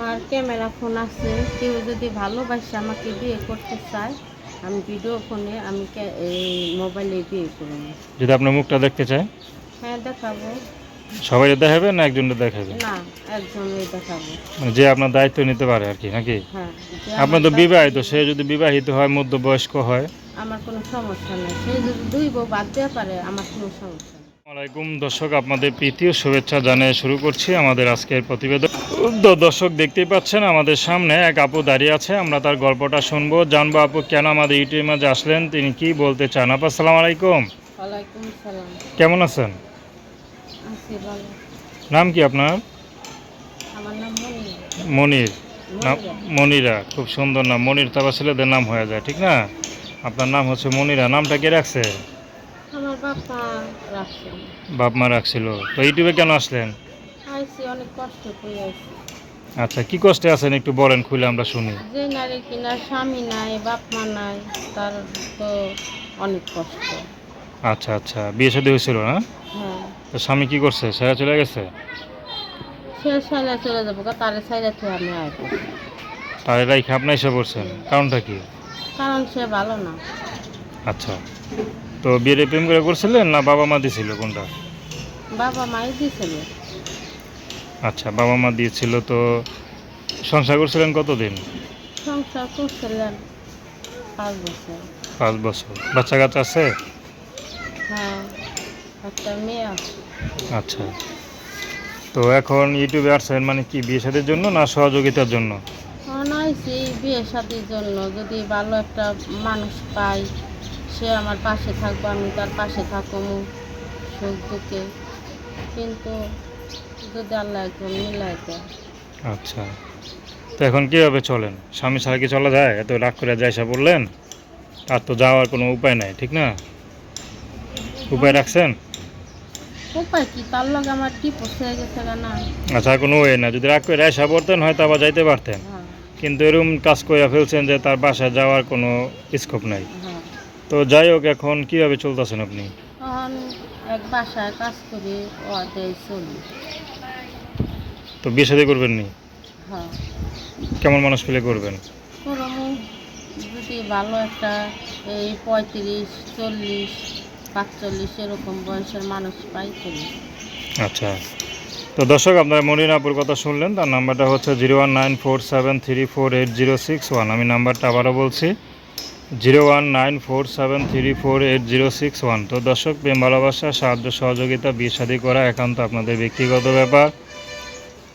আমার camera phone আছে কেউ যদি ভালোবাসে আমাকে বিয়ে করতে চায় আমি ভিডিও ফোনে আমি এই মোবাইলে বিয়ে করব। যদি আপনার মুখটা দেখতে চায়? হ্যাঁ দেখাবো। সবাই দেখাবে না একজনটা দেখাবে? না একজনই দেখাবো। মানে যে আপনার দায়িত্ব নিতে পারে আর কি নাকি? হ্যাঁ আপনার তো বিবাহিত সে যদি বিবাহিত হয় মধ্যবয়স্ক হয়? আমার কোনো সমস্যা নেই। সে যদি দুই বউ বাদ দেওয়া পারে আমার কোনো সমস্যা নেই। আসসালামাইকুম দর্শক আপনাদের প্রীতীয় শুভেচ্ছা জানিয়ে শুরু করছি আমাদের আজকের প্রতিবেদন। দর্শক দেখতেই পাচ্ছেন আমাদের সামনে এক আপু দাঁড়িয়ে আছে আমরা তার গল্পটা শুনব। জানব আপু কেন আমাদের ইউটিউবের মাঝে আসলেন তিনি কি বলতে চান? আপু আসসালামু আলাইকুম। কেমন আছেন? নাম কি আপনার? মনি মনির। মনিরা। খুব সুন্দর নাম। মনির তারপর ছেলেদের নাম হয়ে যায় ঠিক না? আপনার নাম হচ্ছে মনিরা নামটা কে রাখছে? বাপ মা রাখছিল। তো ইউটিউবে কেন আসলেন? আইসি অনেক কষ্ট করে আচ্ছা কি কষ্টে আছেন একটু বলেন খুলে আমরা শুনি। যে নারী কিনা স্বামী নাই বাপ মা নাই তার তো অনেক কষ্ট। আচ্ছা আচ্ছা বিয়ে শাদী হয়েছিল না? হ্যাঁ। তো স্বামী কি করছে? সেরা চলে গেছে? সে সাইলে চলে যাব গা, তারে সাইলে তো আমি আয় করব। রাইখে আপনি এসে পড়ছেন কারণটা কি? কারণ সে ভালো না। আচ্ছা তো বিয়ের প্রেম করে করছিলেন না বাবা মা দিছিল কোনটা? বাবা মাই দিয়েছিল আচ্ছা বাবা মা দিয়েছিল তো সংসার করছিলেন কতদিন? সংসার করছিলেন পাঁচ বছর। পাঁচ বছর। বাচ্চা কাচ্চা আছে? হ্যাঁ একটা মেয়ে আছে। আচ্ছা। তো এখন ইউটিউবে আসছেন মানে কি বিয়ে শাদীর জন্য না সহযোগিতার জন্য? অনাইছি বিয়ে শাদির জন্য। যদি ভালো একটা মানুষ পাই সে আমার পাশে থাকব আমি তার পাশে থাকব সুখ দুঃখে। কিন্তু যদি আল্লাহ একজন মিলাই দেয় আচ্ছা। তো এখন কীভাবে চলেন? স্বামী ছাড়া কি চলা যায়? এত রাগ করে যাইসা বললেন আর তো যাওয়ার কোনো উপায় নাই ঠিক না? উপায় রাখছেন? উপায় কি? তার লগে আমার কি হয়ে গেছে না আচ্ছা কোনো ওয়ে না যদি রাগ করে আইসা পড়তেন হয়তো আবার যাইতে পারতেন। হ্যাঁ। কিন্তু এরকম কাজ করে ফেলছেন যে তার বাসায় যাওয়ার কোনো স্কোপ নাই। হ্যাঁ। তো যাই হোক এখন কীভাবে চলতেছেন আপনি? এক বাসায় কাজ করি চলি। তো বিয়ে শাদী করবেন নি? হ্যাঁ। কেমন মানুষ পেলে করবেন? যদি ভালো একটা এই পঁয়ত্রিশ চল্লিশ পাঁচচল্লিশ এরকম বয়সের মানুষ পাই করি আচ্ছা। তো দর্শক আপনারা মনিরাপুর কথা শুনলেন তার নাম্বারটা হচ্ছে zero one nine four seven three four eight zero six one. আমি নাম্বারটা আবারও বলছি zero one nine four seven three four eight zero six one. তো দর্শক প্রেম ভালোবাসা সাহায্য সহযোগিতা বিয়ে শাদী করা একান্ত আপনাদের ব্যক্তিগত ব্যাপার।